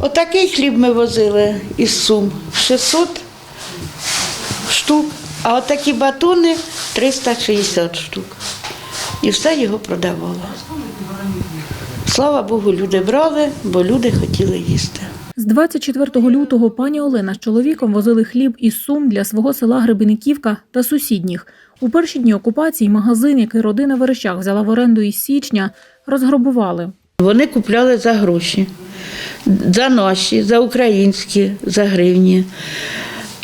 Отакий хліб ми возили із Сум 600 штук, а отакі батони 360 штук. І все його продавали. Слава Богу, люди брали, бо люди хотіли їсти. З 24 лютого пані Олена з чоловіком возили хліб із Сум для свого села Гребениківка та сусідніх. У перші дні окупації магазин, який родина Верещак взяла в оренду із січня, розграбували. Вони купляли за гроші, за наші, за українські, за гривні.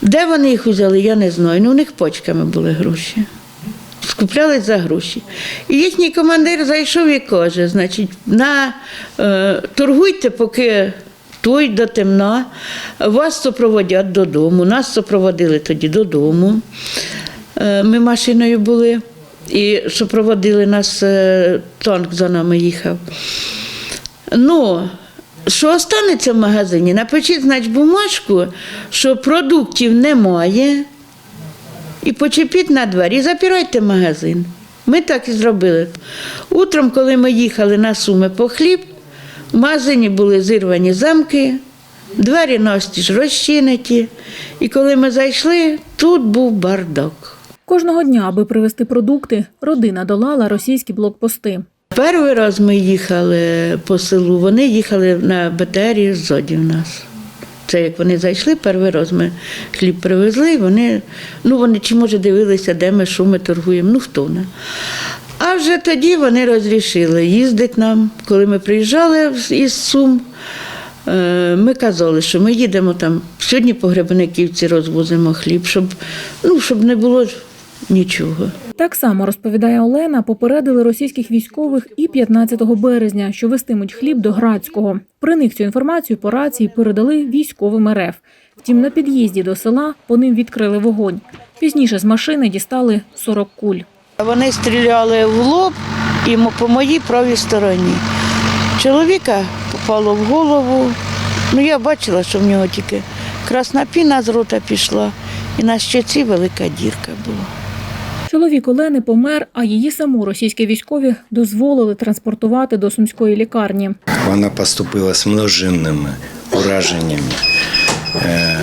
Де вони їх взяли, я не знаю. Ну, у них почками були гроші. Скупляли за гроші. І їхній командир зайшов і каже: значить, на, е, торгуйте, поки той до темна, вас супроводять додому. Нас супроводили тоді додому. Е, Ми машиною були і супроводили нас, е, танк за нами їхав. Ну, що останеться в магазині? Напишіть, значить, бумажку, що продуктів немає, і почепіть на двері, і запирайте магазин. Ми так і зробили. Утром, коли ми їхали на суми по хліб, в магазині були зірвані замки, двері настіж розчинені. І коли ми зайшли, тут був бардак. Кожного дня, аби привезти продукти, родина долала російські блокпости. Перший раз ми їхали по селу, вони їхали на БТРі ззаді в нас. Це як вони зайшли, перший раз ми хліб привезли, вони, ну вони чи може дивилися, де ми, що ми торгуємо, ну хто не. А вже тоді вони розрішили їздити нам. Коли ми приїжджали із Сум, е, ми казали, що ми їдемо там, сьогодні по Гребениківці розвозимо хліб, щоб, ну, щоб не було нічого. Так само розповідає Олена, попередили російських військових і 15 березня, що вестимуть хліб до Градського. При них цю інформацію по рації передали військовим РФ. Втім, на під'їзді до села по ним відкрили вогонь. Пізніше з машини дістали 40 куль. Вони стріляли в лоб і мо- по моїй правій стороні. Чоловіка попало в голову. Ну, я бачила, що в нього тільки красна піна з рота пішла, і на щеці велика дірка була. Чоловік Олени помер, а її саму російські військові дозволили транспортувати до сумської лікарні. Вона поступила з множинними ураженнями е,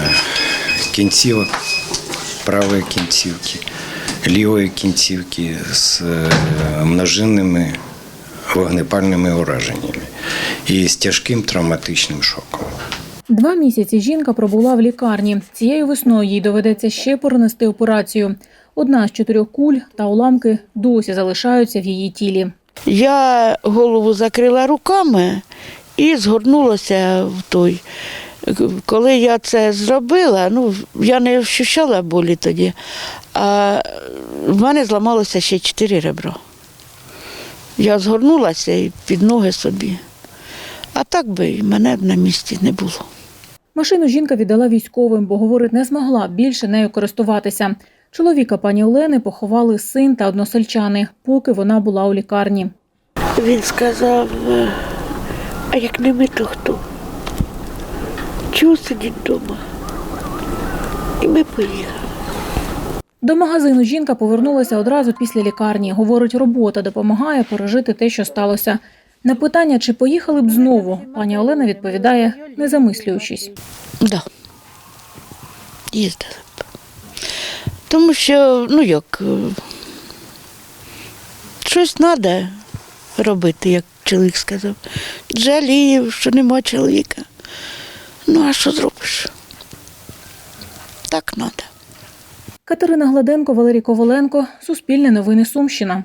кінцівок, правої кінцівки, лівої кінцівки з е, множинними вогнепальними ураженнями і з тяжким травматичним шоком. Два місяці жінка пробула в лікарні. Цією весною їй доведеться ще перенести операцію. Одна з чотирьох куль та уламки досі залишаються в її тілі. Я голову закрила руками і згорнулася в той. Коли я це зробила, ну я не ощущала болі тоді, а в мене зламалося ще чотири ребра. Я згорнулася і під ноги собі. А так би і мене б на місці не було. Машину жінка віддала військовим, бо говорить, не змогла більше нею користуватися. Чоловіка пані Олени поховали син та односельчани, поки вона була у лікарні. Він сказав, «Е, а як не ми, то хто? Чого сидіть вдома? І ми поїхали. До магазину жінка повернулася одразу після лікарні. Говорить, робота допомагає пережити те, що сталося. На питання, чи поїхали б знову, пані Олена відповідає, не замислюючись. Да. Їздили б. Тому що, ну як, е, щось треба робити, як чоловік сказав. Жалів, що нема чоловіка. Ну, а що зробиш? Так треба. Катерина Гладенко, Валерій Коваленко, Суспільне новини Сумщина.